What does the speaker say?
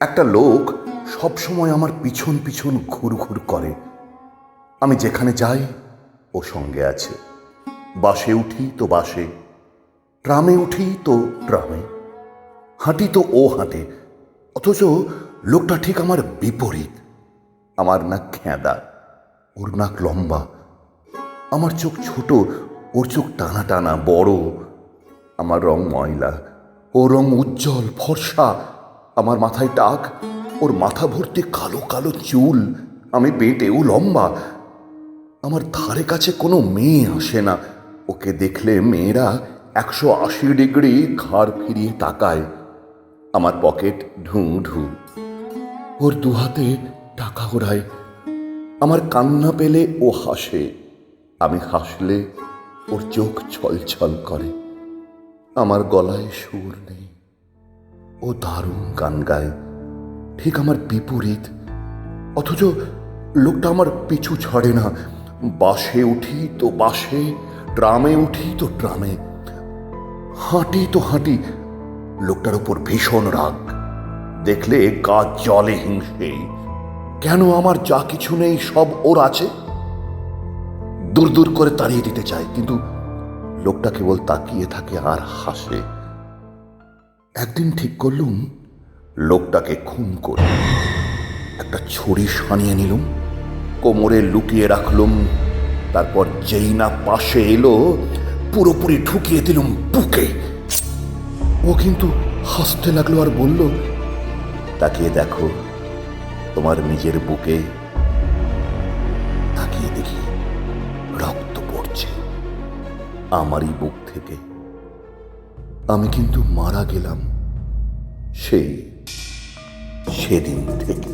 একটা লোক সব সময় আমার পিছন পিছন ঘুর ঘুর করে। আমি যেখানে যাই, ও সঙ্গে আছে। বাসে উঠি তো বাসে, ট্রামে উঠি তো ট্রামে। হাঁটি তো ও হাঁটে, অথচ লোকটা ঠিক আমার বিপরীত। আমার নাক খেঁদা, ওর নাক লম্বা আমার চোখ ছোট, ওর চোখ টানা টানা, বড়। আমার রং ময়লা ও রং উজ্জ্বল, ফর্সা। আমার মাথায় টাক, ওর মাথা ভর্তি কালো কালো চুল। আমি বেটেও লম্বা। আমার ধারে কাছে কোনো মেয়ে আসে না। ওকে দেখলে মেয়েরা একশো আশি ডিগ্রি ঘাড় ফিরিয়ে তাকায়। আমার পকেট ঢু ঢু। ওর দুহাতে টাকা ওড়ায় আমার কান্না পেলে ও হাসে। আমি হাসলে ওর চোখ ছলছল করে। আমার গলায় সুর নেই। ও দারুণ গান গায়। ঠিক আমার বিপরীত। অথচ লোকটা আমার পিছু ছাড়ে না। বাসে উঠি তো বাসে, ট্রামে উঠি তো ট্রামে। হাঁটি তো হাঁটি। লোকটার উপর ভীষণ রাগ। দেখলে গা জলে হিংসে। কেন আমার যা কিছু নেই সব ওর আছে? দূর দূর করে তাড়িয়ে দিতে চায়, কিন্তু লোকটা কেবল তাকিয়ে থাকে আর হাসে। একদিন ঠিক করলুম, লোকটাকে খুন করে একটা ছড়ি সানিয়ে নিলুম, কোমরে লুকিয়ে রাখলুম, তারপর যেই না পাশে এলো, পুরোপুরি ঢুকিয়ে দিলুম বুকে। ও কিন্তু হাসতে লাগল আর বলল, তাকিয়ে দেখো, তোমার নিজের বুকে তাকিয়ে দেখি। রক্ত পড়ছে আমারই বুক থেকে। আমি কিন্তু মারা গেলাম সেই সেদিন থেকে।